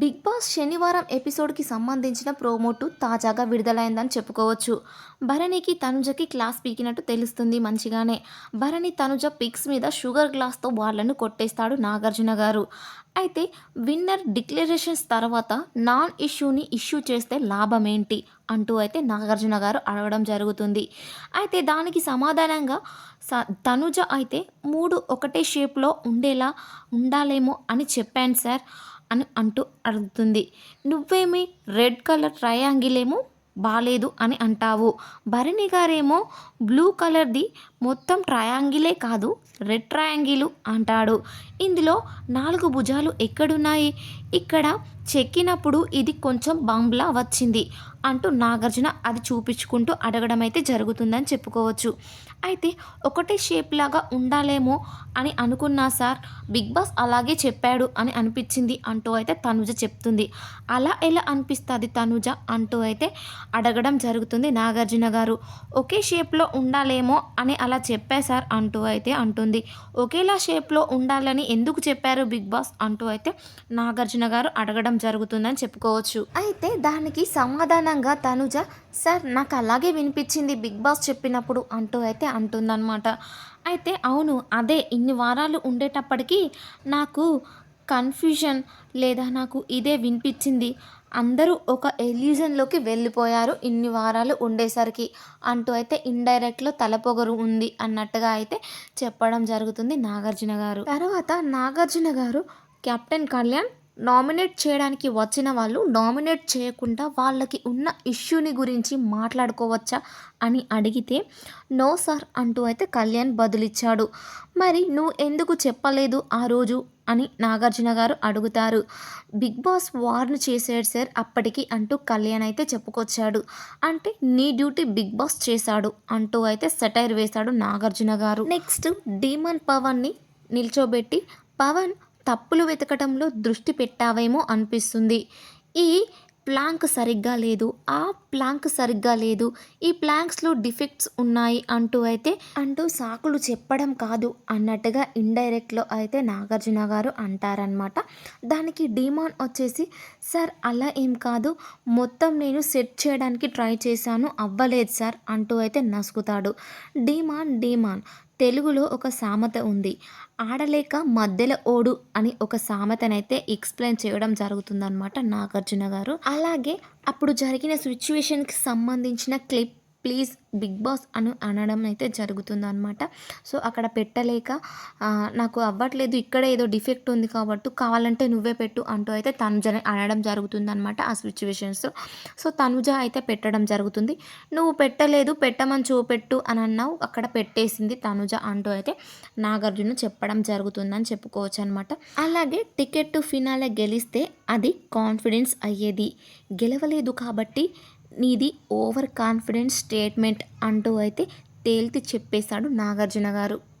Big boss శనివారం ఎపిసోడ్కి సంబంధించిన ప్రోమోటు తాజాగా విడుదలైందని చెప్పుకోవచ్చు. భరణికి తనుజకి క్లాస్ పీకినట్టు తెలుస్తుంది మంచిగానే. భరణి తనుజ పిక్స్ మీద షుగర్ గ్లాస్తో వాళ్ళను కొట్టేస్తాడు నాగార్జున గారు. అయితే విన్నర్ డిక్లరేషన్స్ తర్వాత నాన్ ఇష్యూని ఇష్యూ చేస్తే లాభం ఏంటి అంటూ అయితే నాగార్జున గారు అడగడం జరుగుతుంది. అయితే దానికి సమాధానంగా స తనుజ అయితే మూడు ఒకటే షేప్లో ఉండేలా ఉండాలేమో అని చెప్పాను సార్. అని అంటూ అడుగుతుంది నువ్వేమి రెడ్ కలర్ ట్రయాంగిల్ ఏమో బాలేదు అని అంటావు. భరణి గారేమో బ్లూ కలర్ది మొత్తం ట్రయాంగిలే కాదు రెడ్ ట్రయాంగిల్ అంటాడు. ఇందులో నాలుగు భుజాలు ఎక్కడున్నాయి? ఇక్కడ చెక్కినప్పుడు ఇది కొంచెం బంబ్లా వచ్చింది అంటూ నాగార్జున అది చూపించుకుంటూ అడగడం అయితే జరుగుతుందని చెప్పుకోవచ్చు. అయితే ఒకటే షేప్ లాగా ఉండాలేమో అని అనుకున్నా సార్. బిగ్ బాస్ అలాగే చెప్పాడు అని అనిపించింది అంటూ అయితే తనుజ చెప్తుంది. అలా ఎలా అనిపిస్తుంది తనుజ? అంటూ అయితే అడగడం జరుగుతుంది నాగార్జున గారు. ఒకే షేప్లో ఉండాలేమో అని అలా చెప్పా సార్ అంటూ అయితే అంటుంది. ఒకేలా షేప్లో ఉండాలని ఎందుకు చెప్పారు బిగ్ బాస్? అంటూ అయితే నాగార్జున గారు అడగడం జరుగుతుందని చెప్పుకోవచ్చు. అయితే దానికి సమాధానంగా తనుజ సార్ నాకు అలాగే వినిపించింది బిగ్ బాస్ చెప్పినప్పుడు అంటూ అయితే అంటుందన్నమాట. అయితే అవును అదే ఇన్ని వారాలు ఉండేటప్పటికీ నాకు కన్ఫ్యూజన్ లేదా నాకు ఇదే వినిపించింది. అందరూ ఒక ఎల్యూజన్లోకి వెళ్ళిపోయారు ఇన్ని వారాలు ఉండేసరికి అంటూ అయితే ఇండైరెక్ట్లో తలపొగరు ఉంది అన్నట్టుగా అయితే చెప్పడం జరుగుతుంది నాగార్జున గారు. తర్వాత నాగార్జున గారు కెప్టెన్ కళ్యాణ్ నామినేట్ చేయడానికి వచ్చిన వాళ్ళు నామినేట్ చేయకుండా వాళ్ళకి ఉన్న ఇష్యూని గురించి మాట్లాడుకోవచ్చా అని అడిగితే నో సార్ అంటూ అయితే కళ్యాణ్ బదులిచ్చాడు. మరి నువ్వు ఎందుకు చెప్పలేదు ఆ రోజు? అని నాగార్జున గారు అడుగుతారు. బిగ్ బాస్ వార్న్ చేశాడు సార్ అప్పటికి అంటూ కళ్యాణ్ అయితే చెప్పుకొచ్చాడు. అంటే నీ డ్యూటీ బిగ్ బాస్ చేశాడు అంటూ అయితే సెటైర్ వేశాడు నాగార్జున గారు. నెక్స్ట్ డీమన్ పవన్ని నిల్చోబెట్టి పవన్ తప్పులు వెతకటంలో దృష్టి పెట్టావేమో అనిపిస్తుంది. ఈ ప్లాంక్ సరిగ్గా లేదు. ఆ ప్లాంక్ సరిగ్గా లేదు. ఈ ప్లాంక్స్లో డిఫెక్ట్స్ ఉన్నాయి అంటూ అయితే అంటూ సాకులు చెప్పడం కాదు అన్నట్టుగా ఇండైరెక్ట్లో అయితే నాగార్జున గారు అంటారనమాట దానికి డిమాండ్ వచ్చేసి సార్ అలా ఏం కాదు. మొత్తం నేను సెట్ చేయడానికి ట్రై చేశాను. అవ్వలేదు సార్ అంటూ అయితే నసుకుతాడు డిమాన్ డిమాన్ తెలుగులో ఒక సామెత ఉంది. ఆడలేక మధ్యలో ఓడు అని ఒక సామెతనైతే ఎక్స్ప్లెయిన్ చేయడం జరుగుతుందన్నమాట నాగార్జున గారు. అలాగే అప్పుడు జరిగిన సిచ్యువేషన్కి సంబంధించిన క్లిప్ ప్లీజ్ బిగ్ బాస్ అని అనడం అయితే జరుగుతుందన్నమాట. సో అక్కడ పెట్టలేక నాకు అవ్వట్లేదు ఇక్కడ ఏదో డిఫెక్ట్ ఉంది కాబట్టి కావాలంటే నువ్వే పెట్టు అంటూ అయితే తనుజ అనడం జరుగుతుందన్నమాట ఆ సిచ్యువేషన్స్ సో తనుజ అయితే పెట్టడం జరుగుతుంది. నువ్వు పెట్టలేదు పెట్టమని చూపెట్టు అని అన్నావు అక్కడ పెట్టేసింది తనుజ అంటూ అయితే నాగార్జున చెప్పడం జరుగుతుందని చెప్పుకోవచ్చు అనమాట అలాగే టికెట్ టు ఫినాలే గెలిస్తే అది కాన్ఫిడెన్స్ అయ్యేది. గెలవలేదు కాబట్టి నీది ఓవర్ కాన్ఫిడెన్స్ స్టేట్మెంట్ అంటూ అయితే తేల్చి చెప్పేశాడు నాగార్జున గారు.